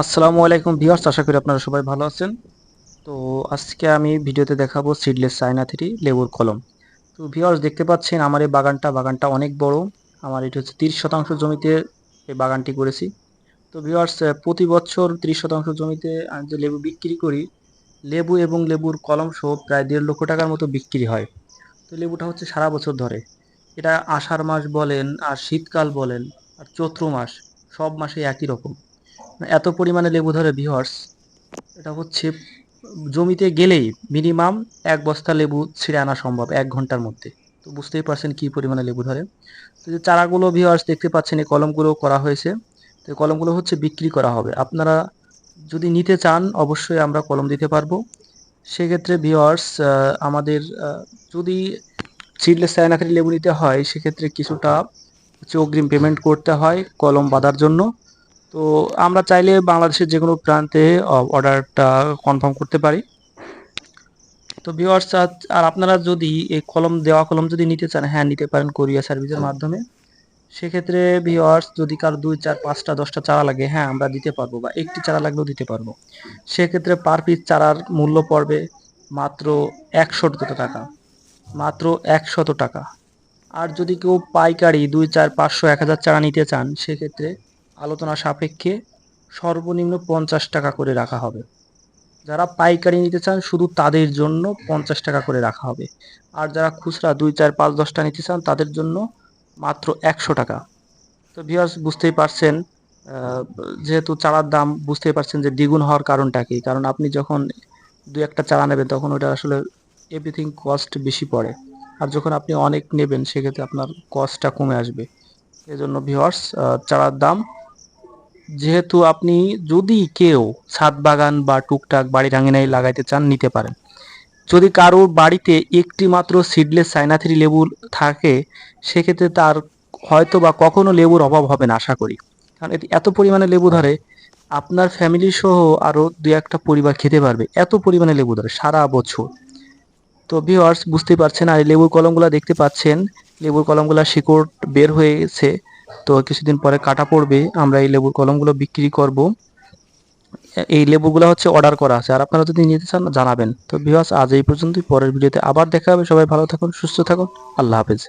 আসসালামু আলাইকুম ভিউয়ার্স, আশা করি আপনারা সবাই ভালো আছেন। তো আজকে আমি ভিডিওতে দেখাবো সিডলেস চায়না থ্রি লেবুর কলম। তো ভিউয়ার্স, দেখতে পাচ্ছেন আমার এই বাগানটা বাগানটা অনেক বড়। আমার এটি হচ্ছে তিরিশ শতাংশ জমিতে এই বাগানটি করেছি। তো ভিউয়ার্স প্রতি বছর তিরিশ শতাংশ জমিতে আমি যে লেবু বিক্রি করি, লেবু এবং লেবুর কলম সহ প্রায় দেড় লক্ষ টাকার মতো বিক্রি হয়। তো লেবুটা হচ্ছে সারা বছর ধরে। এটা আষাঢ় মাস বলেন, আর শীতকাল বলেন, আর চৈত্র মাস, সব মাসে একই রকম। এত পরিমাণে লেবু ধরে ভিওয়ার্স এটা হচ্ছে জমিতে গেলেই মিনিমাম এক বস্তা লেবু ছিঁড়ে আনা সম্ভব এক ঘণ্টার মধ্যে। তো বুঝতেই পারছেন কি পরিমাণে লেবু ধরে। তো যে চারাগুলো ভিওয়ার্স দেখতে পাচ্ছেন, এই কলমগুলো করা হয়েছে। তো কলমগুলো হচ্ছে বিক্রি করা হবে। আপনারা যদি নিতে চান, অবশ্যই আমরা কলম দিতে পারব। সেক্ষেত্রে ভিওয়ার্স আমাদের যদি সিডলেস চায়নাখারি লেবু নিতে হয়, সেক্ষেত্রে কিছুটা হচ্ছে অগ্রিম পেমেন্ট করতে হয় কলম বাঁধার জন্য। তো আমরা চাইলে বাংলাদেশের যে কোনো প্রান্তে অর্ডারটা কনফার্ম করতে পারি। তো ভিউয়ার্স আর আপনারা যদি এই কলম, দেওয়া কলম যদি নিতে চান হ্যাঁ নিতে পারেন কোরিয়া সার্ভিসের মাধ্যমে। সেক্ষেত্রে ভিউয়ার্স যদি কারও দুই, চার, পাঁচটা, দশটা চারা লাগে হ্যাঁ আমরা দিতে পারব বা একটি চারা লাগলেও দিতে পারব। সেক্ষেত্রে পার পিস চারার মূল্য পড়বে মাত্র একশত টাকা। মাত্র একশত টাকা। আর যদি কেউ পাইকারি দুই, চার, পাঁচশো, এক হাজার চারা নিতে চান, সেক্ষেত্রে আলোচনা সাপেক্ষে সর্বনিম্ন পঞ্চাশ টাকা করে রাখা হবে। যারা পাইকারি নিতে চান, শুধু তাদের জন্য পঞ্চাশ টাকা করে রাখা হবে। আর যারা খুচরা দুই, চার, পাঁচ, দশটা নিতে চান, তাদের জন্য মাত্র একশো টাকা। তো ভিউয়ার্স বুঝতেই পারছেন যেহেতু চারার দাম বুঝতেই পারছেন যে দ্বিগুণ হওয়ার কারণটা কি। কারণ আপনি যখন দু একটা চারা নেবেন, তখন ওটা আসলে এভরিথিং কস্ট বেশি পড়ে। আর যখন আপনি অনেক নেবেন, সেক্ষেত্রে আপনার কস্টটা কমে আসবে। এজন্য ভিউয়ার্স চারার দাম যেহেতু আপনি যদি কেউ ছাদ বাগান বা টুকটাক বাড়ির আঙিনায় লাগাইতে চান, নিতে পারেন। যদি কারোর বাড়িতে একটি মাত্র সিডলেস সাইনাথ্রি লেবু থাকে, সেক্ষেত্রে তার হয়তো বা কখনো লেবুর অভাব হবে না, আশা করি। কারণ এটি এত পরিমাণে লেবু ধরে, আপনার ফ্যামিলি সহ আরও দুই একটা পরিবার খেতে পারবে। এত পরিমাণে লেবু ধরে সারা বছর। তো ভিওয়ার্স বুঝতেই পারছেন, আর লেবুর কলমগুলো দেখতে পাচ্ছেন, লেবুর কলমগুলো শিকড় বের হয়ে গেছে তো কিছুদিন পরে কাটা পড়বে, আমরা এই লেবুর কলমগুলো বিক্রি করব। এই লেবুগুলো হচ্ছে অর্ডার করা আছে, আর আপনারা যদি নিতে চান জানাবেন। তো বিভাস আজ এই পর্যন্তই, পরের ভিডিওতে আবার দেখা হবে। সবাই ভালো থাকুন, সুস্থ থাকুন, আল্লাহ হাফেজ।